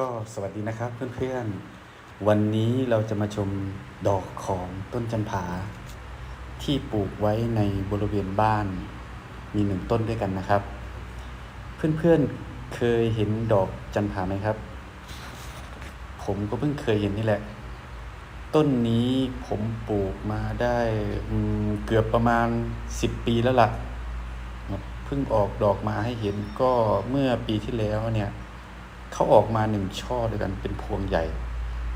ก็สวัสดีนะครับเพื่อนๆ วันนี้เราจะมาชมดอกของต้นจำผา ที่ปลูกไว้ในบริเวณบ้านมีหนึ่งต้นด้วยกันนะครับ เพื่อนๆเคยเห็นดอกจันผาไหมครับ ผมก็เพิ่งเคยเห็นนี่แหละ ต้นนี้ผมปลูกมาได้เกือบประมาณ 10 ปีแล้วล่ะเพิ่งออกดอกมาให้เห็นก็เมื่อปีที่แล้วเนี่ย เขาออกมาหนึ่งช่อด้วยกันเป็นพวงใหญ่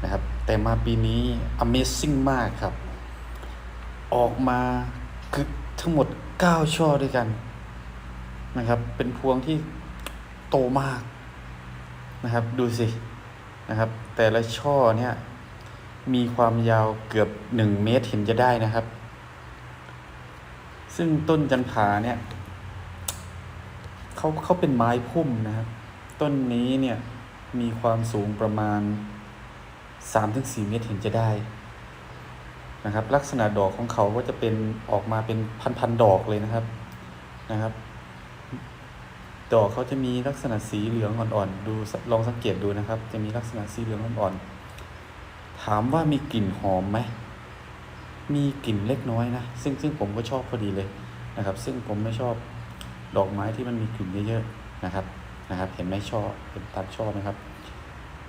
นะครับ แต่มาปีนี้ Amazing มากครับ ออกมาคือทั้งหมด 9 ช่อด้วยกันนะครับ เป็นพวงที่โตมากนะครับ ดูสินะครับ แต่ละช่อเนี่ยมีความยาวเกือบ 1 เมตรเห็นจะได้นะครับ ซึ่งต้นจันผาเนี่ยเขาเขาเป็นไม้พุ่มนะครับ ต้นนี้เนี่ย มีความสูงประมาณ 3-4 เมตรเห็นจะได้นะครับ ลักษณะดอกของเขาก็จะเป็นออกมาเป็นพันๆดอกเลยนะครับนะครับ ดอกเขาจะมีลักษณะสีเหลืองอ่อนๆดูลองสังเกตดูนะครับ จะมีลักษณะสีเหลืองอ่อนๆถามว่ามีกลิ่นหอมไหมมีกลิ่นเล็กน้อยนะซึ่งซึ่งผมก็ชอบพอดีเลยนะครับ ซึ่งผมไม่ชอบดอกไม้ที่มันมีกลิ่นเยอะๆนะครับ นะครับ เห็นไหมช่อเห็นตัดช่อไหมครับ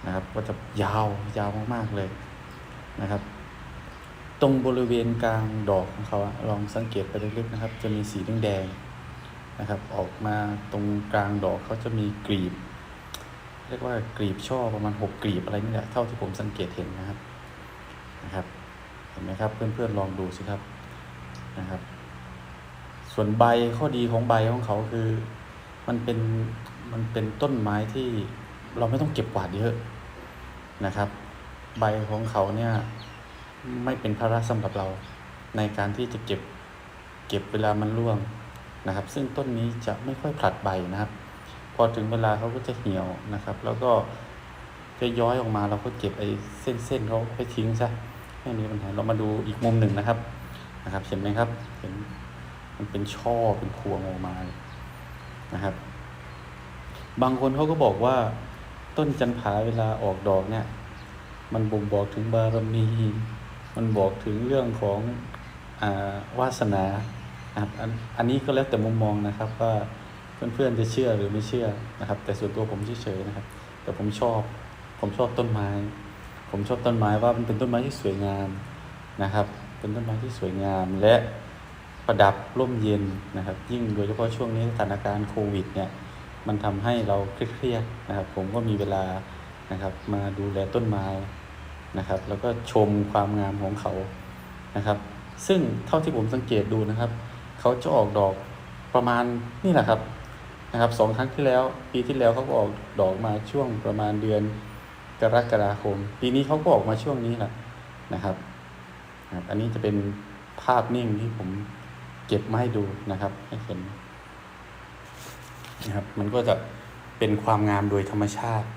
นะครับ ก็จะยาวยาวมากๆเลยนะครับ ตรงบริเวณกลางดอกของเขาลองสังเกตไปลึกๆนะครับ จะมีสีแดงๆนะครับ ออกมาตรงกลางดอกเขาจะมีกลีบ เรียกว่ากลีบช่อประมาณหกกลีบอะไรนี่แหละเท่าที่ผมสังเกตเห็นนะครับนะครับ เห็นไหมครับเพื่อนๆลองดูสิครับนะครับ ส่วนใบข้อดีของใบของเขาคือ มันเป็น มันเป็นต้นไม้ที่เราไม่ต้องเก็บกวาดเยอะนะครับ ใบของเขาเนี่ยไม่เป็นภาระสำหรับเราในการที่จะเก็บเก็บเวลามันร่วงนะครับ ซึ่งต้นนี้จะไม่ค่อยผลัดใบนะครับ พอถึงเวลาเขาก็จะเหี่ยวนะครับ แล้วก็จะย้อยออกมาเราก็เก็บไอ้เส้นๆเขาไปทิ้งซะไม่มีปัญหาเรามาดูอีกมุมหนึ่งนะครับนะครับ เห็นไหมครับเห็นมันเป็นช่อเป็นพวงออกมานะครับ บางคนเขาก็บอกว่า ต้นจันผาเวลาออกดอกเนี่ย มันบ่งบอกถึงบารมี มันบอกถึงเรื่องของอาวาสนาครับอันอันนี้ก็แล้วแต่มุมมองนะครับว่าเพื่อนๆจะเชื่อหรือไม่เชื่อนะครับ แต่ส่วนตัวผมเฉยๆนะครับ แต่ผมชอบ ผมชอบต้นไม้ ผมชอบต้นไม้ว่ามันเป็นต้นไม้ที่สวยงามนะครับ เป็นต้นไม้ที่สวยงามและประดับร่มเย็นนะครับ ยิ่งโดยเฉพาะช่วงนี้สถานการณ์โควิดเนี่ย มันทำให้เราเครียดนะครับ ผมก็มีเวลานะครับ มาดูแลต้นไม้นะครับ แล้วก็ชมความงามของเขานะครับ ซึ่งเท่าที่ผมสังเกตดูนะครับ เขาจะออกดอกประมาณนี่แหละครับนะครับสองครั้งที่แล้วปีที่แล้วเขาก็ออกดอกมาช่วงประมาณเดือนกรกฎาคม ปีนี้เขาก็ออกมาช่วงนี้แหละนะครับ อันนี้จะเป็นภาพนิ่งที่ผมเก็บมาให้ดูนะครับให้เห็น นะครับมันก็จะเป็นความงามโดยธรรมชาติ